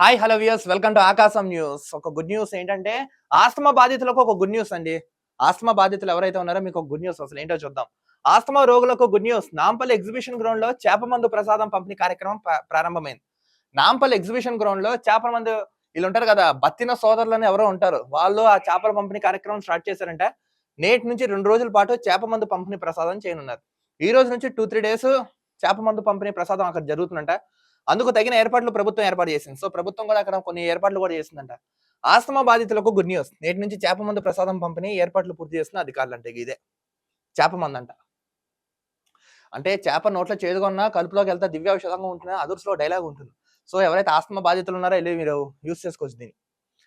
Hi hello views welcome to Aakasam news ఒక good news ఏంటంటే asthma బాధితులకు ఒక గుడ్ న్యూస్ అండి. ఆస్తమా బాధితులు ఎవరైతే ఉన్నారో మీకు ఒక గుడ్ న్యూస్ అసలు ఏంటో చూద్దాం. ఆస్తమా రోగులకు గుడ్ న్యూస్ నాంపల్లి ఎగ్జిబిషన్ గ్రౌండ్లో చేప మందు ప్రసాదం పంపిణీ కార్యక్రమం ప్రారంభమైంది. నాంపల్లి ఎగ్జిబిషన్ గ్రౌండ్లో చేపల మందు వీళ్ళు ఉంటారు కదా బత్తిన సోదరులని ఎవరో ఉంటారు. వాళ్ళు ఆ చేపల పంపిణీ కార్యక్రమం స్టార్ట్ చేశారంటే. నేటి నుంచి రెండు రోజుల పాటు చేప మందు పంపిణీ ప్రసాదం చేయనున్నారు. ఈ రోజు నుంచి టూ త్రీ డేస్ చేప మందు పంపిణీ ప్రసాదం అక్కడ జరుగుతుందంట. అందుకు తగిన ఏర్పాట్లు ప్రభుత్వం ఏర్పాటు చేసింది. సో ప్రభుత్వం కూడా అక్కడ కొన్ని ఏర్పాట్లు కూడా చేసిందంట. ఆస్తమా బాధితులకు గుడ్ న్యూస్ నేటి నుంచి చేప మందు ప్రసాదం పంపిణీ ఏర్పాట్లు పూర్తి చేస్తున్న అధికారులు అంటే ఇదే. చేప అంటే చేప నోట్లో చేదుకున్నా కలుపులోకి వెళ్తే దివ్య ఔషధంగా ఉంటుంది అదుర్స్లో డైలాగ్ ఉంటుంది. సో ఎవరైతే ఆస్తమా బాధితులు ఉన్నారో వెళ్ళి మీరు యూస్ చేసుకోవచ్చు దీన్ని.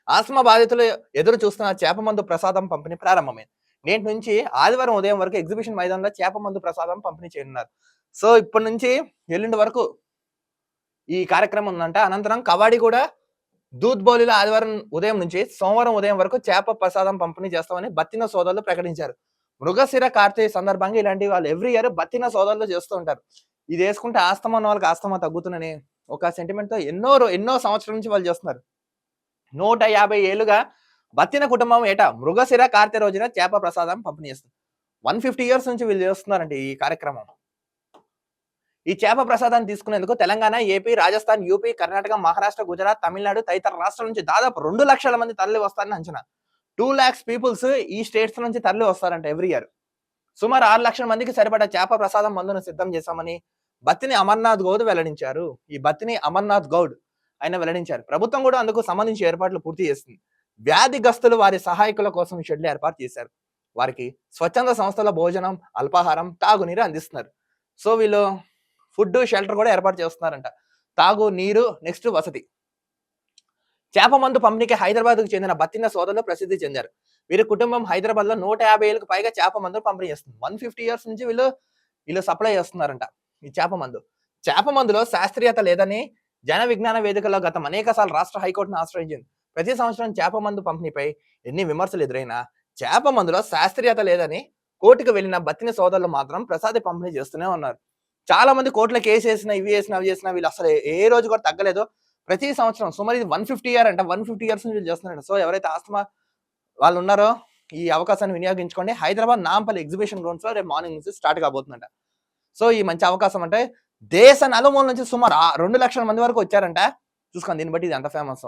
ఆస్తమా బాధితులు ఎదురు చూస్తున్న చేప మందు ప్రసాదం పంపిణీ ప్రారంభమైంది. నేటి నుంచి ఆదివారం ఉదయం వరకు ఎగ్జిబిషన్ మైదానంలో చేప మందు ప్రసాదం పంపిణీ చేయనున్నారు. సో ఇప్పటి నుంచి ఎల్లుండి వరకు ఈ కార్యక్రమం ఉందంట. అనంతరం కవాడి కూడా దూద్ బౌలిలో ఆదివారం ఉదయం నుంచి సోమవారం ఉదయం వరకు చేప ప్రసాదం పంపిణీ చేస్తామని బత్తిన సోదరులు ప్రకటించారు. మృగశిర కార్తీక సందర్భంగా ఇలాంటి వాళ్ళు ఎవ్రీ ఇయర్ బత్తిన సోదరులు చేస్తూ ఉంటారు. ఇది వేసుకుంటే ఆస్తమా ఉన్న వాళ్ళకి ఆస్తమా తగ్గుతుందని ఒక సెంటిమెంట్తో ఎన్నో రో- ఎన్నో సంవత్సరం నుంచి వాళ్ళు చేస్తున్నారు. నూట యాభై ఏళ్ళుగా బత్తిన కుటుంబం ఏటా మృగశిర కార్తీ రోజున చేప ప్రసాదం పంపిణీ చేస్తుంది వన్ ఫిఫ్టీ ఇయర్స్ నుంచి వీళ్ళు చేస్తున్నారండి ఈ కార్యక్రమం. ఈ చేప ప్రసాదాన్ని తీసుకునేందుకు తెలంగాణ ఏపీ రాజస్థాన్ యూపీ కర్ణాటక మహారాష్ట్ర గుజరాత్ తమిళనాడు తదితర రాష్ట్రాల నుంచి దాదాపు రెండు లక్షల మంది తరలి వస్తారని అంచనా. టూ ల్యాక్స్ పీపుల్స్ ఈ స్టేట్స్ నుంచి తరలి వస్తారంట ఎవ్రీ ఇయర్. సుమారు ఆరు లక్షల మందికి సరిపడా చేప ప్రసాదం మందును సిద్ధం చేశామని బత్తిని అమర్నాథ్ గౌడ్ వెల్లడించారు. ఈ బత్తిని అమర్నాథ్ గౌడ్ ఆయన వెల్లడించారు. ప్రభుత్వం కూడా అందుకు సంబంధించి ఏర్పాట్లు పూర్తి చేస్తుంది వ్యాధిగ్రస్తులు వారి సహాయకుల కోసం షెడ్లు ఏర్పాటు చేశారు. వారికి స్వచ్ఛంద సంస్థల భోజనం అల్పాహారం తాగునీరు అందిస్తున్నారు. సో వీళ్ళు ఫుడ్ షెల్టర్ కూడా ఏర్పాటు చేస్తున్నారంట. తాగు నీరు నెక్స్ట్ వసతి. చేప మందు పంపిణీకి హైదరాబాద్కు చెందిన బత్తిన సోదరులు ప్రసిద్ధి చెందారు. వీరి కుటుంబం హైదరాబాద్లో నూట యాభై ఏళ్ళకు పైగా చేప మందు పంపిణీ చేస్తుంది. వన్ ఫిఫ్టీ ఇయర్స్ నుంచి వీళ్ళు వీళ్ళు సప్లై చేస్తున్నారంట ఈ చేప మందు. చేప మందులో శాస్త్రీయత లేదని జన విజ్ఞాన వేదికలో గతం అనేక సార్లు రాష్ట్ర హైకోర్టును ఆశ్రయించింది. ప్రతి సంవత్సరం చేప మందు పంపిణీపై ఎన్ని విమర్శలు ఎదురైనా చేప మందులో శాస్త్రీయత లేదని కోర్టుకు వెళ్ళిన బత్తిన సోదరులు మాత్రం ప్రసాది పంపిణీ చేస్తూనే ఉన్నారు. చాలా మంది కోర్టులో కేసు వేసిన ఇవి వేసిన అవి చేసిన వీళ్ళు అసలు ఏ రోజు కూడా తగ్గలేదు. ప్రతి సంవత్సరం సుమారు ఇది వన్ ఫిఫ్టీ ఇయర్ అంట. వన్ ఫిఫ్టీ ఇయర్స్ నుంచి వీళ్ళు చేస్తున్నారంట. సో ఎవరైతే ఆస్తమా వాళ్ళు ఉన్నారో ఈ అవకాశాన్ని వినియోగించుకోండి. హైదరాబాద్ నాంపల్లి ఎగ్జిబిషన్ గ్రౌండ్స్లో రేపు మార్నింగ్ నుంచి స్టార్ట్ కాబోతుందంట. సో ఈ మంచి అవకాశం అంటే దేశ నలుమూల నుంచి సుమారు ఆ రెండు లక్షల మంది వరకు వచ్చారంట. చూసుకోండి దీన్ని బట్టి ఇది ఎంత ఫేమస్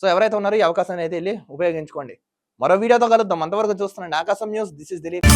సో ఎవరైతే ఉన్నారో ఈ అవకాశాన్ని అయితే వెళ్ళి ఉపయోగించుకోండి. మరో వీడియోతో కలుద్దాం. అంతవరకు చూస్తున్నాండి ఆకాశం న్యూస్. This is Dilip.